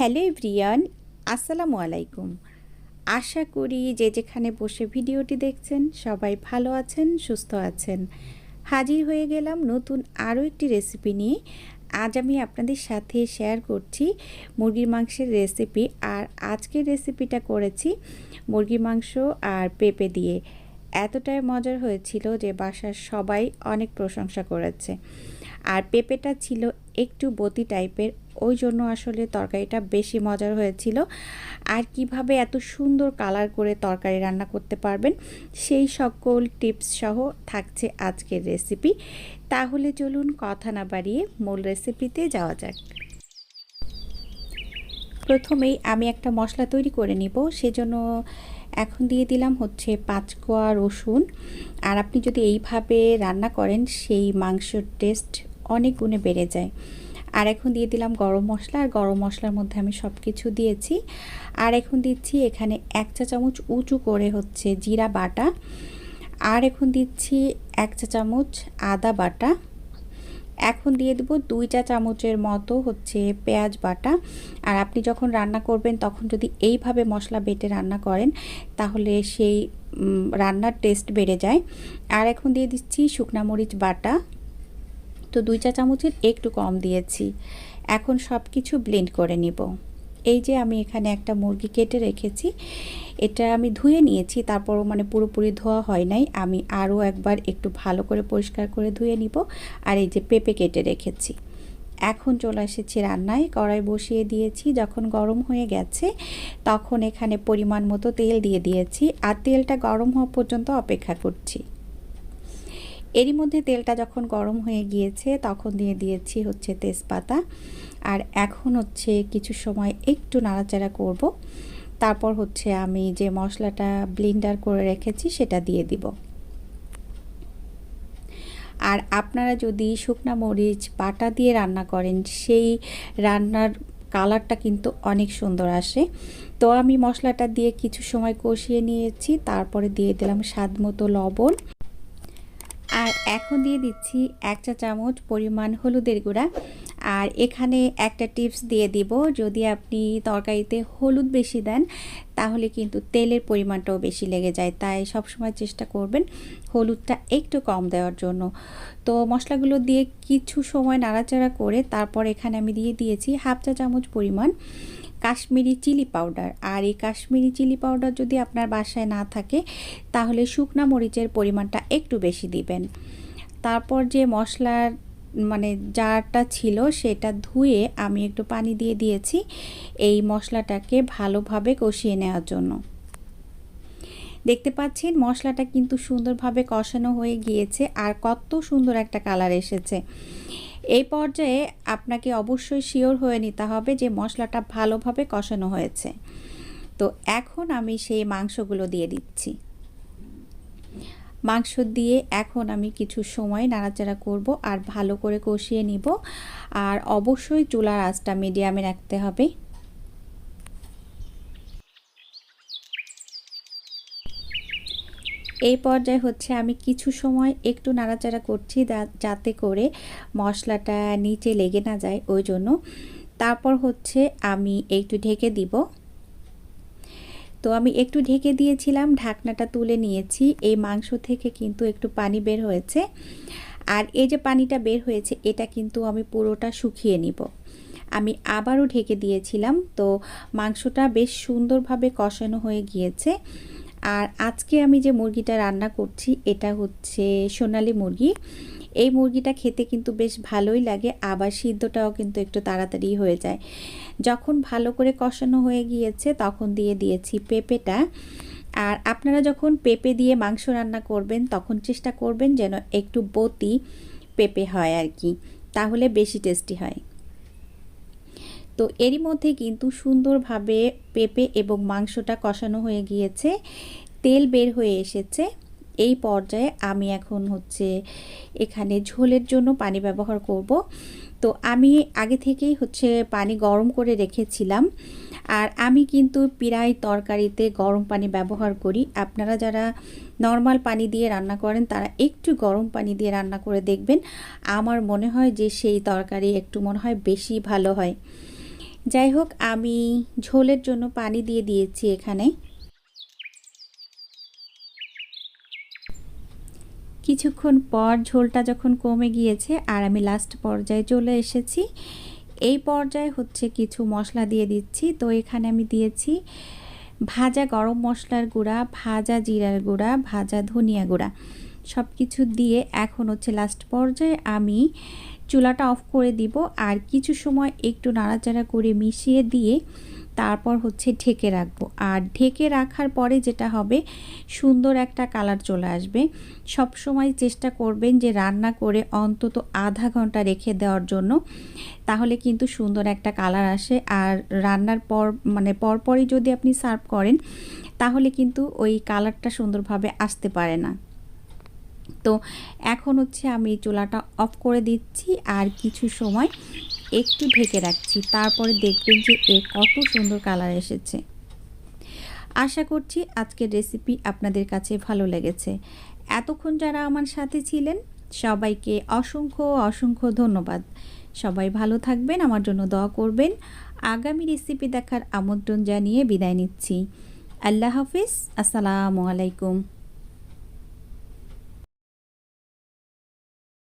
Hello everyone, আসসালামু আলাইকুম। আশা করি যে যেখানে বসে ভিডিওটি দেখছেন, সবাই ভালো আছেন, সুস্থ আছেন। হাজির হয়ে গেলাম নতুন আরও একটি রেসিপি নিয়ে। আজ আমি আপনাদের সাথে শেয়ার করছি মুরগির মাংসের রেসিপি আর আজকের রেসিপিটা করেছি মুরগির মাংস আর পেঁপে দিয়ে। এতটাই মজার হয়েছিল যে বাসার সবাই অনেক প্রশংসা করেছে। আর পেঁপেটা ছিল একটু বতি টাইপের ওই জন্য আসলে তরকারিটা বেশি মজার হয়েছিল। আর কীভাবে এত সুন্দর কালার করে তরকারি রান্না করতে পারবেন, সেই সকল টিপস সহ থাকছে আজকের রেসিপি। তাহলে চলুন কথা না বাড়িয়ে মূল রেসিপিতে যাওয়া যাক। প্রথমেই আমি একটা মশলা তৈরি করে নিব, সেজন্য এখন দিয়ে দিলাম হচ্ছে পাঁচ কোয়া রসুন। আর আপনি যদি এইভাবে রান্না করেন, সেই মাংসর টেস্ট অনেক গুণে বেড়ে যায়। আর এখন দিয়ে দিলাম গরম মশলা, আর গরম মশলার মধ্যে আমি সব কিছু দিয়েছি। আর এখন দিচ্ছি এখানে এক চা চামচ উঁচু করে হচ্ছে জিরা বাটা। আর এখন দিচ্ছি এক চা চামচ আদা বাটা। এখন দিয়ে দেবো দুই চা চামচের মতো হচ্ছে পেঁয়াজ বাটা। আর আপনি যখন রান্না করবেন, তখন যদি এইভাবে মশলা বেটে রান্না করেন, তাহলে সেই রান্নার টেস্ট বেড়ে যায়। আর এখন দিয়ে দিচ্ছি শুকনা মরিচ বাটা। তো দুই চা চামচের একটু কম দিয়েছি। এখন সব কিছু ব্লেন্ড করে নিব। এই যে আমি এখানে একটা মুরগি কেটে রেখেছি। এটা আমি ধুয়ে নিয়েছি, তারপরও মানে পুরোপুরি ধোয়া হয় নাই। আমি আরও একবার একটু ভালো করে পরিষ্কার করে ধুয়ে নিব। আর এই যে পেঁপে কেটে রেখেছি। এখন চলে এসেছি রান্নায়। কড়াই বসিয়ে দিয়েছি। যখন গরম হয়ে গেছে, তখন এখানে পরিমাণ মতো তেল দিয়ে দিয়েছি। আর তেলটা গরম হওয়া পর্যন্ত অপেক্ষা করছি। এরই মধ্যে তেলটা যখন গরম হয়ে গিয়েছে, তখন দিয়ে দিয়েছি হচ্ছে তেজপাতা। আর এখন হচ্ছে কিছু সময় একটু নাড়াচাড়া করব। তারপর হচ্ছে আমি যে মশলাটা ব্লিন্ডার করে রেখেছি, সেটা দিয়ে দিব। আর আপনারা যদি শুকনা মরিচ, বাটা দিয়ে রান্না করেন, সেই রান্নার কালারটা কিন্তু অনেক সুন্দর আসে। তো আমি মশলাটা দিয়ে কিছু সময় কষিয়ে নিয়েছি, তারপরে দিয়ে দিলাম স্বাদ মতো লবণ। আর এখন দিয়ে দিচ্ছি এক চা চামচ পরিমাণ হলুদের গুঁড়া। আর এখানে একটা টিপস দিয়ে দিব, যদি আপনি তরকারিতে হলুদ বেশি দেন, তাহলে কিন্তু তেলের পরিমাণটাও বেশি লেগে যায়। তাই সবসময় চেষ্টা করবেন হলুদটা একটু কম দেওয়ার জন্য। তো মশলাগুলো দিয়ে কিছু সময় নাড়াচাড়া করে তারপর এখানে আমি দিয়ে দিয়েছি হাফ চা চামচ পরিমাণ কাশ্মীরি চিলি পাউডার। আর এই কাশ্মীরি চিলি পাউডার যদি আপনার বাসায় না থাকে, তাহলে শুকনা মরিচের পরিমাণটা একটু বেশি দিবেন। তারপর যে মশলার মানে জারটা ছিল, সেটা ধুয়ে আমি একটু পানি দিয়ে দিয়েছি এই মশলাটাকে ভালোভাবে কষিয়ে নেওয়ার জন্য। দেখতে পাচ্ছেন, মশলাটা কিন্তু সুন্দরভাবে কষানো হয়ে গিয়েছে, আর কত সুন্দর একটা কালার এসেছে। এই পর্যায়ে আপনাকে অবশ্যই শিওর হয়ে নিতে হবে যে মশলাটা ভালোভাবে কষানো হয়েছে। তো এখন আমি সেই মাংসগুলো দিয়ে দিচ্ছি। মাংস দিয়ে এখন আমি কিছু সময় নাড়াচাড়া করব আর ভালো করে কষিয়ে নিব। আর অবশ্যই চুলার আঁচটা মিডিয়ামে রাখতে হবে। এই পর্যায়ে হচ্ছে আমি কিছু সময় একটু নাড়াচাড়া করছি যাতে করে মশলাটা নিচে লেগে না যায়, ওই জন্য। তারপর হচ্ছে আমি একটু ঢেকে দিব। তো আমি একটু ঢেকে দিয়েছিলাম, ঢাকনাটা তুলে নিয়েছি। এই মাংস থেকে কিন্তু একটু পানি বের হয়েছে। আর এই যে পানিটা বের হয়েছে, এটা কিন্তু আমি পুরোটা শুকিয়ে নিব। আমি আবারও ঢেকে দিয়েছিলাম, তো মাংসটা বেশ সুন্দরভাবে কষানো হয়ে গিয়েছে। আর আজকে আমি যে মুরগিটা রান্না করছি, এটা হচ্ছে সোনালি মুরগি। এই মুরগিটা খেতে কিন্তু বেশ ভালোই লাগে, আবার সিদ্ধটাও কিন্তু একটু তাড়াতাড়ি হয়ে যায়। যখন ভালো করে কষানো হয়ে গিয়েছে, তখন দিয়ে দিয়েছি পেঁপেটা। আর আপনারা যখন পেঁপে দিয়ে মাংস রান্না করবেন, তখন চেষ্টা করবেন যেন একটু বতি পেঁপে হয় আর কি, তাহলে বেশি টেস্টি হয়। তো এরই মধ্যে কিন্তু সুন্দরভাবে পেঁপে এবং মাংসটা কষানো হয়ে গিয়েছে, তেল বের হয়ে এসেছে। এই পর্যায়ে আমি এখন হচ্ছে এখানে ঝোলের জন্য পানি ব্যবহার করব। তো আমি আগে থেকেই হচ্ছে পানি গরম করে রেখেছিলাম। আর আমি কিন্তু পিরাই তরকারিতে গরম পানি ব্যবহার করি। আপনারা যারা নর্মাল পানি দিয়ে রান্না করেন, তারা একটু গরম পানি দিয়ে রান্না করে দেখবেন। আমার মনে হয় যে সেই তরকারি একটু মনে হয় বেশি ভালো হয়। যাই হোক আমি ঝোলের জন্য পানি দিয়ে দিয়েছি এখানে। কিছুক্ষণ পর ঝোলটা যখন কমে গিয়েছে আর আমি লাস্ট পর্যায়ে চলে এসেছি, এই পর্যায়ে হচ্ছে কিছু মশলা দিয়ে দিচ্ছি। তো এখানে আমি দিয়েছি ভাজা গরম মশলার গুঁড়া, ভাজা জিরার গুঁড়া, ভাজা ধনিয়া গুঁড়া। সব কিছু দিয়ে এখন হচ্ছে লাস্ট পর্যায়ে আমি চুলাটা অফ করে দিব আর কিছু সময় একটু নাড়াচাড়া করে মিশিয়ে দিয়ে তারপর হচ্ছে ঢেকে রাখব। আর ঢেকে রাখার পরে যেটা হবে, সুন্দর একটা কালার চলে আসবে। সব সময় চেষ্টা করবেন যে রান্না করে অন্তত আধা ঘণ্টা রেখে দেওয়ার জন্য, তাহলে কিন্তু সুন্দর একটা কালার আসে। আর রান্নার পর মানে পরপরই যদি আপনি সার্ভ করেন, তাহলে কিন্তু ওই কালারটা সুন্দরভাবে আসতে পারে না। তো এখন হচ্ছে আমি চুলাটা অফ করে দিচ্ছি আর কিছু সময় একটু ঢেকে রাখছি। তারপরে দেখবেন যে এ কত সুন্দর কালার এসেছে। আশা করছি আজকের রেসিপি আপনাদের কাছে ভালো লেগেছে। এতক্ষণ যারা আমার সাথে ছিলেন, সবাইকে অসংখ্য অসংখ্য ধন্যবাদ। সবাই ভালো থাকবেন, আমার জন্য দোয়া করবেন। আগামী রেসিপি দেখার আমন্ত্রণ জানিয়ে বিদায় নিচ্ছি। আল্লাহ হাফিজ, আসসালামু আলাইকুম।